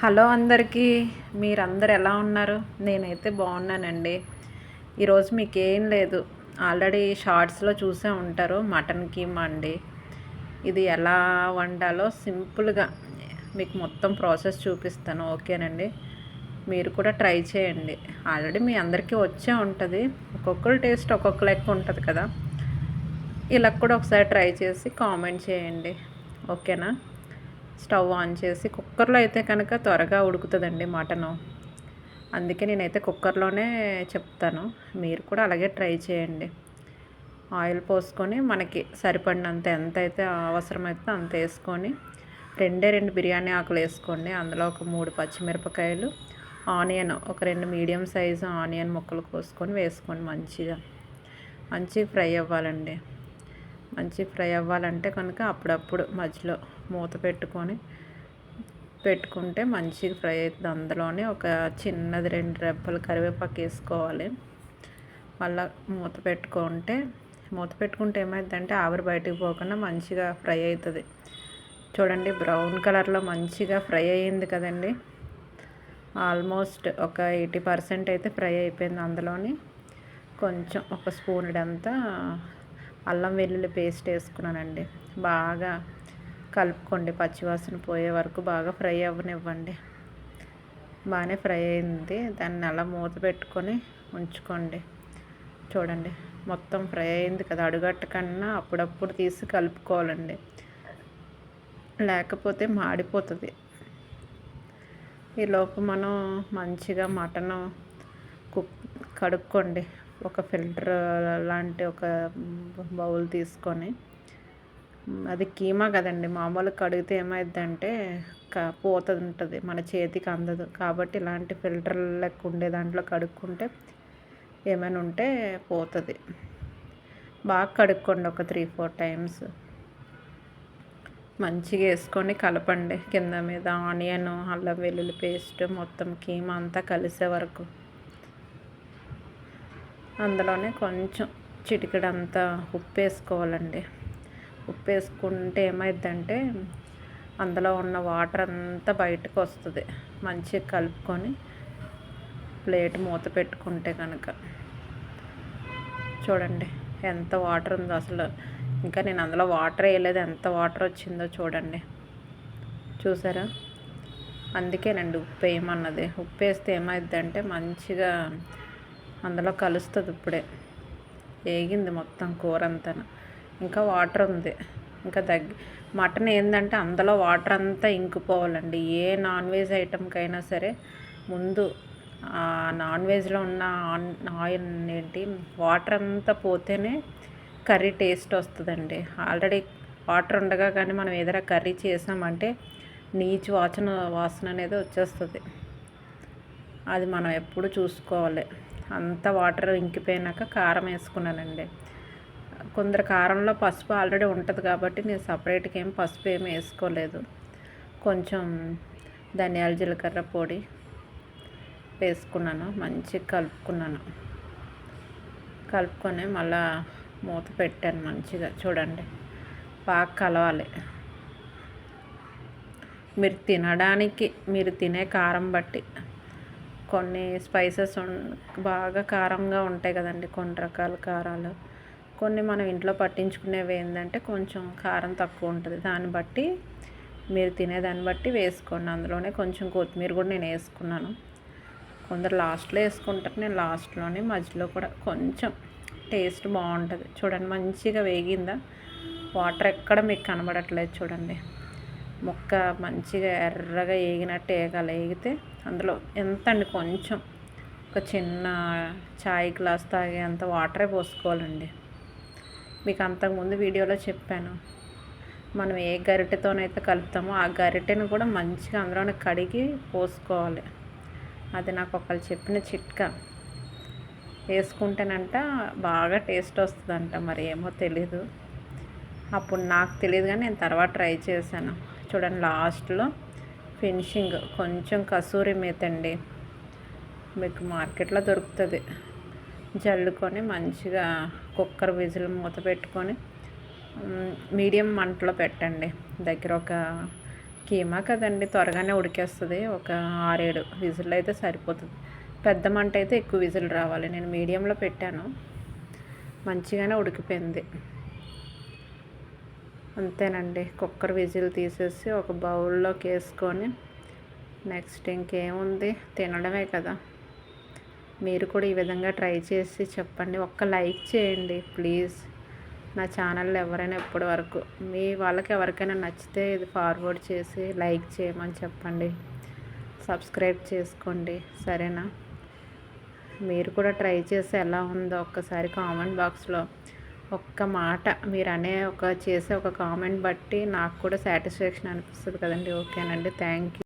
Hello అందరికీ మీరందరు ఎలా ఉన్నారు? నేనైతే బాగున్నానండి. ఈరోజు మీకు ఏం లేదు. ఆల్రెడీ షార్ట్స్లో చూసే ఉంటారు మటన్ కీమా అండి. ఇది ఎలా వండాలో సింపుల్గా మీకు మొత్తం ప్రాసెస్ చూపిస్తాను ఓకేనండి? మీరు కూడా ట్రై చేయండి. ఆల్రెడీ మీ అందరికీ వచ్చే ఉంటుంది. ఒక్కొక్కరు టేస్ట్ ఒక్కొక్క లెక్క ఉంటుంది కదా? ఇలా కూడా ఒకసారి ట్రై చేసి కామెంట్ చేయండి. ఓకేనా? స్టవ్ ఆన్ చేసి కుక్కర్లో అయితే కనుక త్వరగా ఉడుకుతుందండి మటను. అందుకే నేనైతే కుక్కర్లోనే చెప్తాను. మీరు కూడా అలాగే ట్రై చేయండి. ఆయిల్ పోసుకొని మనకి సరిపడినంత ఎంత అయితే అవసరమైతే అంత వేసుకొని రెండే రెండు బిర్యానీ ఆకులు వేసుకోండి. అందులో ఒక మూడు పచ్చిమిరపకాయలు ఆనియన్ ఒక రెండు మీడియం సైజు ఆనియన్ ముక్కలు కోసుకొని వేసుకోండి మంచిగా మంచిగా ఫ్రై అవ్వాలండి. మంచి ఫ్రై అవ్వాలంటే కనుక అప్పుడప్పుడు మధ్యలో మూత పెట్టుకొని పెట్టుకుంటే మంచిగా ఫ్రై అవుతుంది. అందులోనే ఒక చిన్నది రెండు రెబ్బలు కరివేపాకు వేసుకోవాలి. మళ్ళీ మూత పెట్టుకుంటే మూత పెట్టుకుంటే ఏమవుతుందంటే ఆవిరి బయటకు పోకుండా మంచిగా ఫ్రై అవుతుంది. చూడండి బ్రౌన్ కలర్లో మంచిగా ఫ్రై అయ్యింది కదండి. ఆల్మోస్ట్ ఒక ఎయిటీ పర్సెంట్ అయితే ఫ్రై అయిపోయింది అందులోని. కొంచెం ఒక స్పూన్ అంతా అల్లం వెల్లుల్లి పేస్ట్ వేసుకున్నానండి. బాగా కలుపుకోండి. పచ్చివాసన పోయే వరకు బాగా ఫ్రై అవ్వనివ్వండి. బాగానే ఫ్రై అయింది. దాన్ని అలా మూత పెట్టుకొని ఉంచుకోండి. చూడండి మొత్తం ఫ్రై అయింది కదా. అడుగట్ట కన్నా అప్పుడప్పుడు తీసి కలుపుకోవాలండి. లేకపోతే మాడిపోతుంది. ఈలోపు మనం మంచిగా మటను కుక్ కడుక్కోండి. ఒక ఫిల్టర్ లాంటి ఒక బౌల్ తీసుకొని అది కీమా కదండి. మామూలు కడిగితే ఏమైందంటే పోత ఉంటుంది మన చేతికి అందదు. కాబట్టి ఇలాంటి ఫిల్టర్ లెక్క ఉండే దాంట్లో కడుక్కుంటే ఏమైనా ఉంటే పోతుంది. బాగా కడుక్కోండి ఒక త్రీ ఫోర్ టైమ్స్. మంచిగా వేసుకొని కలపండి కింద మీద. ఆనియన్ అల్లం వెల్లుల్లి పేస్ట్ మొత్తం కీమా అంతా కలిసే వరకు. అందులోనే కొంచెం చిటికడంతా ఉప్పు వేసుకోవాలండి ఉప్పు వేసుకుంటే ఏమైందంటే అందులో ఉన్న వాటర్ అంతా బయటకు వస్తుంది మంచిగా కలుపుకొని ప్లేట్ మూత పెట్టుకుంటే కనుక చూడండి ఎంత వాటర్ ఉందో అసలు. ఇంకా నేను అందులో వాటర్ వేయలేదు. ఎంత వాటర్ వచ్చిందో చూడండి. చూసారా? అందుకేనండి ఉప్పు వేయమన్నది. ఉప్పు వేస్తే ఏమైందంటే మంచిగా అందులో కలుస్తుంది ఇప్పుడే. వేగింది మొత్తం కూర అంతా ఇంకా వాటర్ ఉంది ఇంకా తగ్గి మటన్ ఏంటంటే అందులో వాటర్ అంతా ఇంకిపోవాలండి. ఏ నాన్ వెజ్ ఐటెంకైనా సరే ముందు నాన్ వెజ్లో ఉన్న ఆయిల్ ఏంటి వాటర్ అంతా పోతేనే కర్రీ టేస్ట్ వస్తుందండి. ఆల్రెడీ వాటర్ ఉండగా కానీ మనం ఏదైనా కర్రీ చేసామంటే నీచు వాసన వాసన అనేది వచ్చేస్తుంది. అది మనం ఎప్పుడు చూసుకోవాలి. అంత వాటర్ ఇంకిపోయినాక కారం వేసుకున్నానండి. కొందరు కారంలో పసుపు ఆల్రెడీ ఉంటుంది కాబట్టి నేను సపరేట్గా ఏం పసుపు ఏమి వేసుకోలేదు. కొంచెం ధనియాల జీలకర్ర పొడి వేసుకున్నాను మంచిగా కలుపుకున్నాను. కలుపుకొని మళ్ళా మూత పెట్టాను మంచిగా చూడండి బాగా కలవాలి. మీరు తినడానికి మీరు తినే కారం బట్టి కొన్ని స్పైసెస్ బాగా కారంగా ఉంటాయి కదండి కొన్ని రకాల కారాలు. కొన్ని మనం ఇంట్లో పట్టించుకునేవి ఏంటంటే కొంచెం కారం తక్కువ ఉంటుంది. దాన్ని బట్టి మీరు తినేదాన్ని బట్టి వేసుకోండి. అందులోనే కొంచెం కొత్తిమీర కూడా నేను వేసుకున్నాను. కొందరు లాస్ట్లో వేసుకుంటారు. నేను లాస్ట్లోనే మధ్యలో కూడా కొంచెం టేస్ట్ బాగుంటుంది. చూడండి మంచిగా వేగిందా? వాటర్ ఎక్కడ మీకు కనబడట్లేదు చూడండి. ముక్క మంచిగా ఎర్రగా వేగినట్టు వేగాలి. వేగితే అందులో ఎంత అండి కొంచెం. ఒక చిన్న చాయ్ గ్లాస్ తాగే అంత వాటరే పోసుకోవాలండి. మీకు అంతకుముందు వీడియోలో చెప్పాను. మనం ఏ గరిటెతోనైతే కలుపుతామో ఆ గరిటెను కూడా మంచిగా అందులోనే కడిగి పోసుకోవాలి. అది నాకు ఒకళ్ళు చెప్పిన చిట్కా. వేసుకుంటేనంట బాగా టేస్ట్ వస్తుందంట మరి ఏమో తెలీదు. అప్పుడు నాకు తెలియదు కానీ నేను తర్వాత ట్రై చేశాను. చూడండి లాస్ట్లో ఫినిషింగ్. కొంచెం కసూరి మేతండి. మీకు మార్కెట్లో దొరుకుతుంది. జల్లుకొని మంచిగా కుక్కర్ విజిల్ మూత పెట్టుకొని మీడియం మంటలో పెట్టండి. దగ్గర ఒక కీమా కదండి త్వరగానే ఉడికేస్తుంది. ఒక ఆరేడు విజిల్ అయితే సరిపోతుంది. పెద్ద మంట అయితే ఎక్కువ విజిల్ రావాలి. నేను మీడియంలో పెట్టాను. మంచిగానే ఉడికిపోయింది. అంతేనండి. కుక్కర్ విజిల్ తీసేసి ఒక బౌల్లోకి వేసుకొని నెక్స్ట్ ఇంకేముంది? తినడమే కదా. మీరు కూడా ఈ విధంగా ట్రై చేసి చెప్పండి. ఒక్క లైక్ చేయండి ప్లీజ్. నా ఛానల్ ఎవరైనా ఇప్పటి వరకు మీ వాళ్ళకి ఎవరికైనా నచ్చితే ఇది ఫార్వర్డ్ చేసి లైక్ చేయమని చెప్పండి. సబ్స్క్రైబ్ చేసుకోండి. సరేనా? మీరు కూడా ట్రై చేసి ఎలా ఉందో ఒక్కసారి కామెంట్ బాక్స్లో ఒక్క మాట మీరు అనే ఒక చేసే ఒక కామెంట్ బట్టి నాకు కూడా సాటిస్ఫాక్షన్ అనిపిస్తుంది కదండి. ఓకేనండి. Thank you